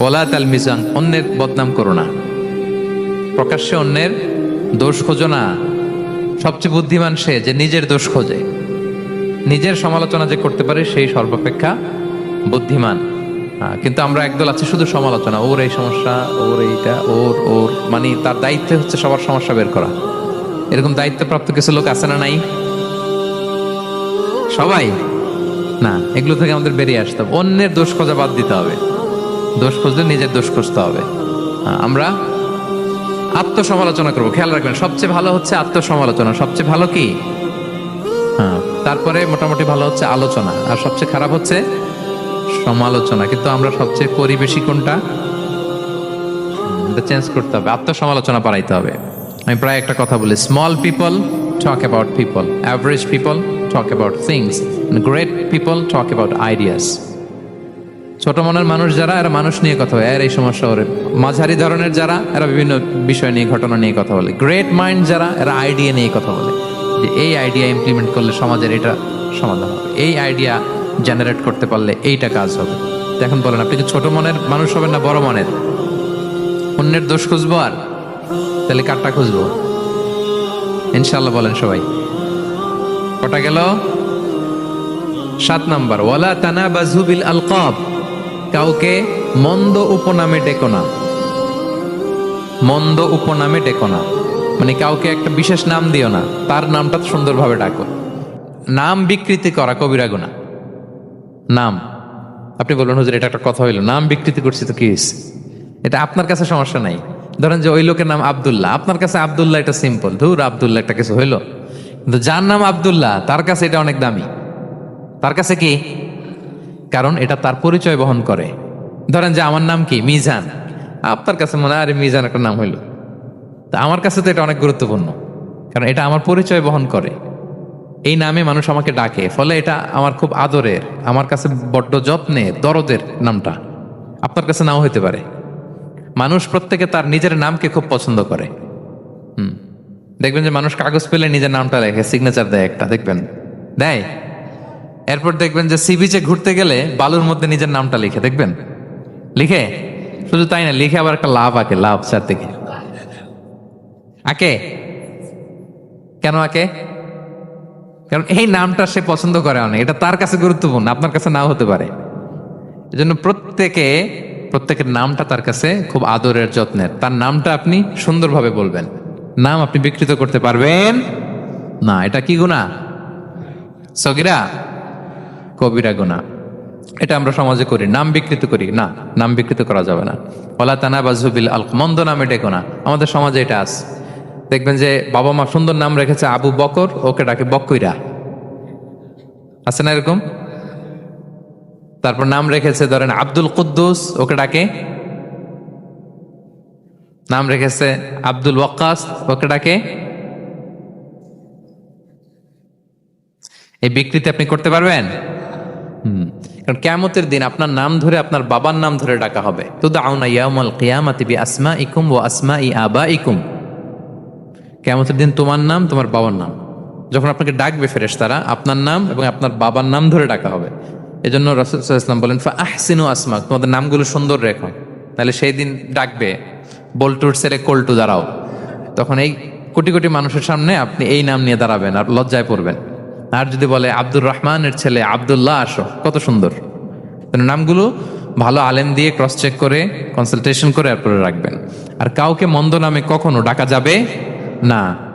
OLA তাল মিজান, অন্যের বদনাম করো না। প্রকাশ্যে অন্যের দোষ খোঁজো না। সবচেয়ে বুদ্ধিমান সে যে নিজের দোষ খোঁজে। নিজের সমালোচনা যে করতে পারে সেই সর্বাপেক্ষা বুদ্ধিমান। কিন্তু আমরা একদল আছি শুধু সমালোচনা। ওর এই সমস্যা, ওর এইটা, ওর ওর মানে তার দায়িত্ব হচ্ছে সবার সমস্যা বের করা। এরকম দায়িত্বপ্রাপ্ত কিছু লোক আছে না নাই? সবাই? না, এগুলো থেকে আমাদের বেরিয়ে আসতে হবে। অন্যের দোষ খোঁজা বাদ দিতে হবে। দোষ খুঁজলে নিজের দোষ খুঁজতে হবে। আমরা আত্মসমালোচনা করব। খেয়াল রাখবেন, সবচেয়ে ভালো হচ্ছে আত্মসমালোচনা। সবচেয়ে ভালো কি? হ্যাঁ তারপরে মোটামুটি ভালো হচ্ছে আলোচনা। আর সবচেয়ে খারাপ হচ্ছে সমালোচনা। কিন্তু আমরা সবচেয়ে করি বেশি কোনটা চেঞ্জ করতে হবে। আত্মসমালোচনা বাড়াইতে হবে। আমি প্রায় একটা কথা বলি। Small people talk about people average people talk about things great people talk about ideas ছোট মনের মানুষ যারা, এরা মানুষ নিয়ে কথা বলে, এর এই সমস্যা ওরে। মাঝারি ধরনের যারা, এরা বিভিন্ন বিষয় নিয়ে, ঘটনা নিয়ে কথা বলে। গ্রেট মাইন্ড যারা, এরা আইডিয়া নিয়ে কথা বলে। যে এই আইডিয়া ইমপ্লিমেন্ট করলে সমাজের এটা সমাধান হবে। এই আইডিয়া জেনারেট করতে পারলে এইটা কাজ হবে। এখন বলেন, আপনি কি ছোট মনের মানুষ হবেন না বড় মনের? অন্যের দোষ খুঁজবো আর? তাহলে কারটা খুঁজবো? ইনশাল্লাহ বলেন সবাই। কটা গেল? সাত নাম্বার। ওয়ালা তানা বাজুবিল আলকাব। কাউকে মন্দ উপনামে ডেকো না। মন্দ উপনামে ডেকো না। মানে কাউকে একটা বিশেষ নাম দিও না। তার নামটা সুন্দরভাবে ডাকো। নাম বিকৃতি করা কবিরা গুণা। নাম। আপনি বলবেন হুজুর, এটা একটা কথা হইল। নাম বিকৃতি করছি তো কি এটা আপনার কাছে সমস্যা নাই। ধরেন যে ওই লোকের নাম আবদুল্লাহ। আপনার কাছে আবদুল্লাহ এটা সিম্পল ধুর, আবদুল্লাহ একটা কিছু হইল। কিন্তু যার নাম আব্দুল্লাহ, তার কাছে এটা অনেক দামি। তার কাছে কি? কারণ এটা তার পরিচয় বহন করে। ধরেন যে আমার নাম কি? মিজান। আপনার কাছে মনে হয়, আরে মিজান একটা নাম হইল। তা আমার কাছে তো এটা অনেক গুরুত্বপূর্ণ, কারণ এটা আমার পরিচয় বহন করে। এই নামে মানুষ আমাকে ডাকে, ফলে এটা আমার খুব আদরের, আমার কাছে বড্ড যত্নে, দরদের নামটা। আপনার কাছে নাও হইতে পারে। মানুষ প্রত্যেকে তার নিজের নামকে খুব পছন্দ করে। হুম। দেখবেন যে মানুষ কাগজ পেলে নিজের নামটা লেখে সিগনেচার দেয় একটা, দেখবেন? দেয়? এরপর দেখবেন যে সি বিচে ঘুরতে গেলে বালুর মধ্যে নিজের নামটা লিখে, দেখবেন? লিখে? শুধু তাই না, লিখে আবার একটা লাভ আঁকে, লাভ চার দিকে আঁকে? কেন আঁকে? কারণ এই নামটা সে পছন্দ করে অনেক, এটা তার কাছে গুরুত্বপূর্ণ, আপনার কাছে নাও হতে পারে। এজন্য প্রত্যেকে, প্রত্যেকের নামটা তার কাছে খুব আদরের যত্নের। তার নামটা আপনি সুন্দরভাবে বলবেন। নাম আপনি বিকৃত করতে পারবেন না, এটা কি গুণা সগিরা কবিরা গোনা এটা আমরা সমাজে করি, নাম বিকৃত করি। না, নাম বিকৃত করা যাবে না। ওলা তানা বাজুবিল আল মন্দ নামে ডেকো না আমাদের সমাজে এটা আছে। দেখবেন যে বাবা মা সুন্দর নাম রেখেছে আবু বকর, ওকে ডাকে বকইরা। আছে না এরকম? তারপর নাম রেখেছে ধরেন আব্দুল কুদ্দুস, ওকে ডাকে। নাম রেখেছে আব্দুল ওয়াক্কাস, ওকে ডাকে। এই বিকৃতি আপনি করতে পারবেন। কারণ কেমতের দিন আপনার নাম ধরে আপনার বাবার নাম ধরে ডাকা হবে। তো বি আসমা ইকুম ও আসমা ই আবা ইকুম কেমতের দিন তোমার নাম, তোমার বাবার নাম। যখন আপনাকে ডাকবে ফেরেস তারা আপনার নাম এবং আপনার বাবার নাম ধরে ডাকা হবে। এজন্য রসুল ইসলাম বলেন ফা আহসিনু আসমা তোমাদের নামগুলো সুন্দর রেখো। তাহলে সেই দিন ডাকবে, বল্টুর সেরে কল্টু দাঁড়াও। তখন এই কোটি কোটি মানুষের সামনে আপনি এই নাম নিয়ে দাঁড়াবেন আর লজ্জায় পড়বেন। আর যদি বলে আব্দুর রহমানের ছেলে আবদুল্লাহ, আসো, কত সুন্দর। নামগুলো ভালো আলেম দিয়ে ক্রস চেক করে কনসালটেশন করে, এরপরে রাখবেন। আর কাউকে মন্দ নামে কখনো ডাকা যাবে না।